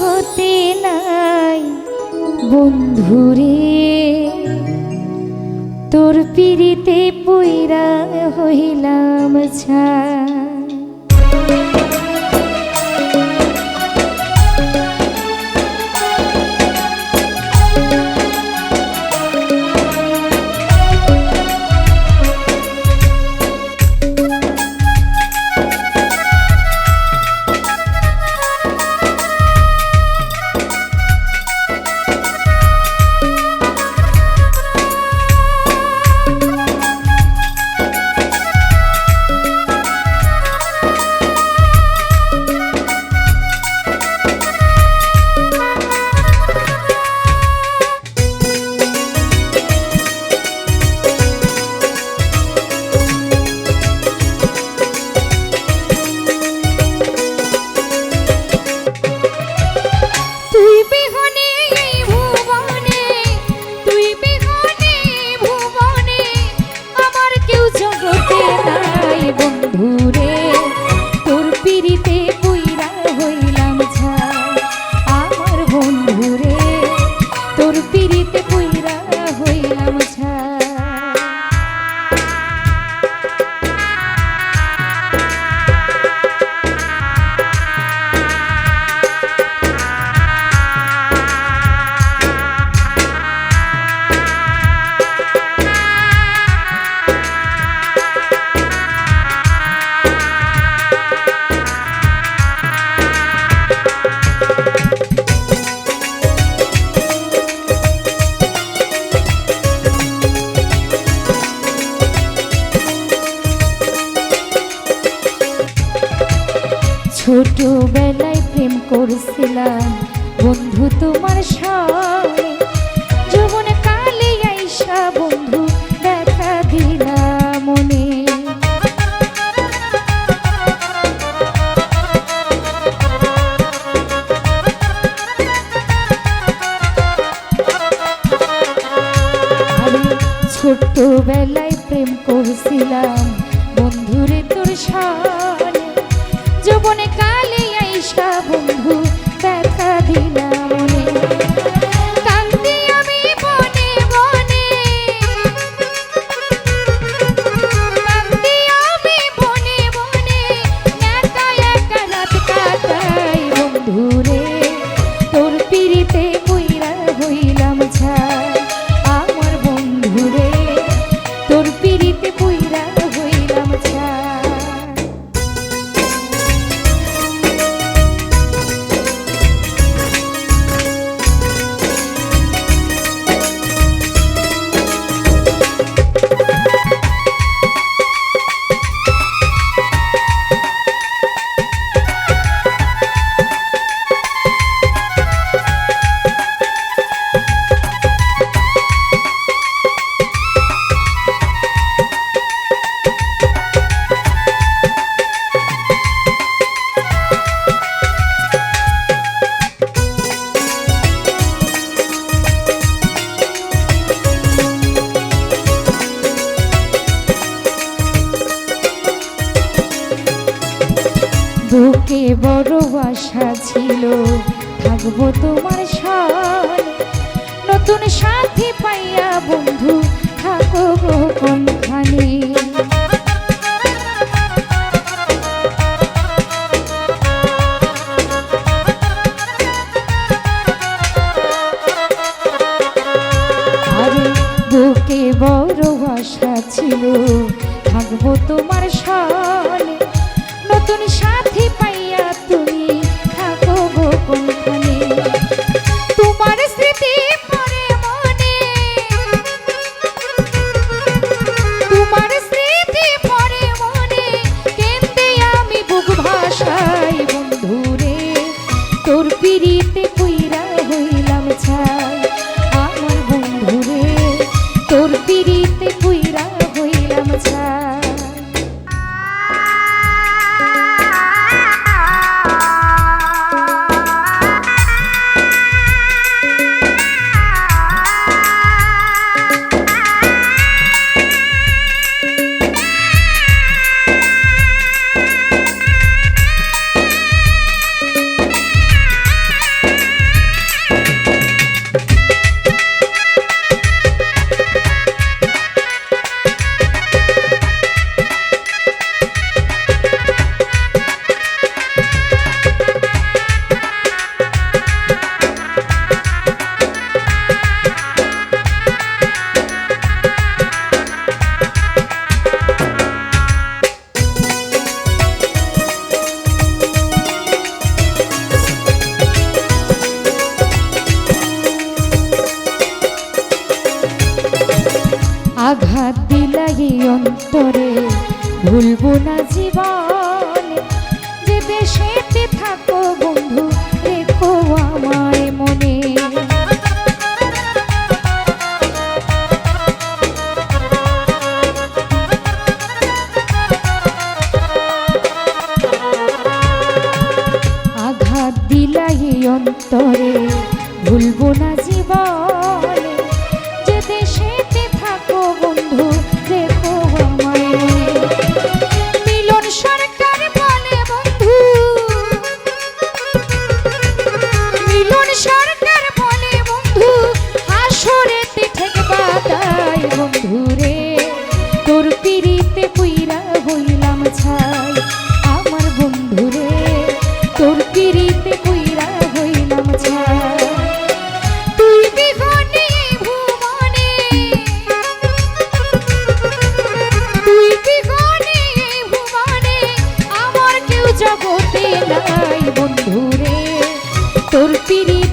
হতে নাই। বন্ধুরে তোর পিড়িতে পইরা হইলাম ছা ছোটবেলায় প্রেম করছিলাম। বন্ধু তোমার সঙ্গে যৌবন কালে আইসা বন্ধু দেখা দিলা মনে। ছোট্টবেলায় প্রেম করছিলাম। বন্ধুরে তোর সঙ্গে conectar. কে বড় ছিল। থাকব তোমার সন নতুন সাথী পাইয়া বন্ধু থাকো কোন আঘাত দিলাই অন্তরে ভুলব না জীবন। তোর পিড়িতে পুইরা হইলাম ছাই তুই বিহনে ভুবনে? তুই তোর পিড়িতে